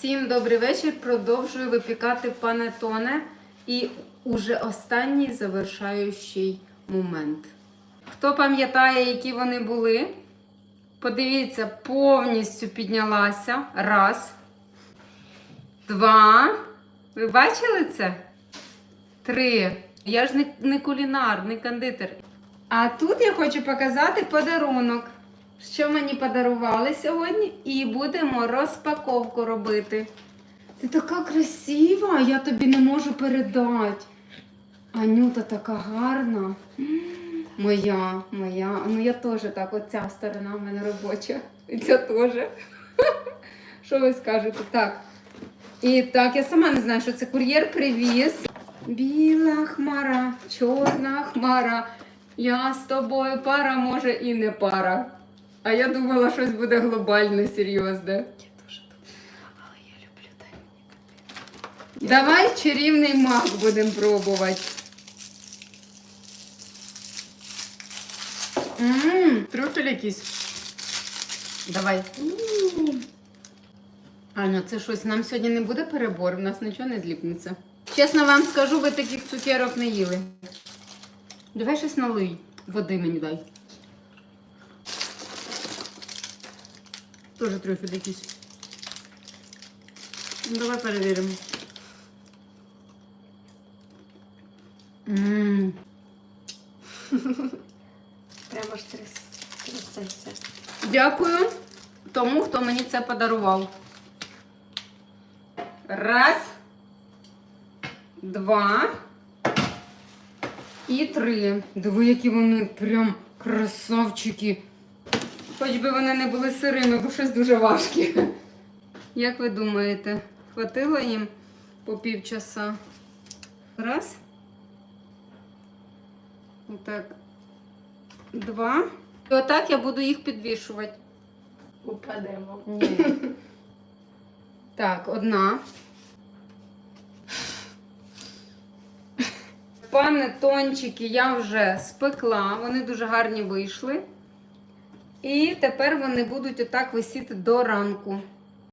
Всім добрий вечір. Продовжую випікати панетоне. І уже останній завершаючий момент. Хто пам'ятає, які вони були? Подивіться, повністю піднялася. Раз. Два. Ви бачили це? Три. Я ж не, не кулінар, не кондитер. А тут я хочу показати подарунок, що мені подарували сьогодні, і будемо розпаковку робити. Ти така красива, я тобі не можу передати. Анюта така гарна. Моя, моя. Ну я теж так, оця сторона в мене робоча. І ця теж. Що ви скажете? Так. І так, я сама не знаю, що це кур'єр привіз. Біла хмара, чорна хмара. Я з тобою пара, може і не пара. А я думала, щось буде глобальне, серйозне. Я дуже люблю, але я люблю дай мені Давай чарівний мак будемо пробувати. Ммм, трюфель якийсь. Давай. Аня, це щось нам сьогодні не буде перебор, в нас нічого не зліпнеться. Чесно вам скажу, ви таких цукерок не їли. Давай щось налий. Води мені дай. Тоже трюфель якийсь. Ну, давай перевіримо. Ммм. Прямо ж тряс- трясеться. Дякую тому, хто мені це подарував. Раз, два і три. Диви, які вони прям красавчики. Хоч би вони не були сирими, бо щось дуже важкі. Як ви думаєте, хватило їм по півчаса? Раз. Отак. Два. І отак я буду їх підвішувати. Упадемо. Ні. Так, одна. Панетончики я вже спекла, вони дуже гарні вийшли. І тепер вони будуть отак висіти до ранку.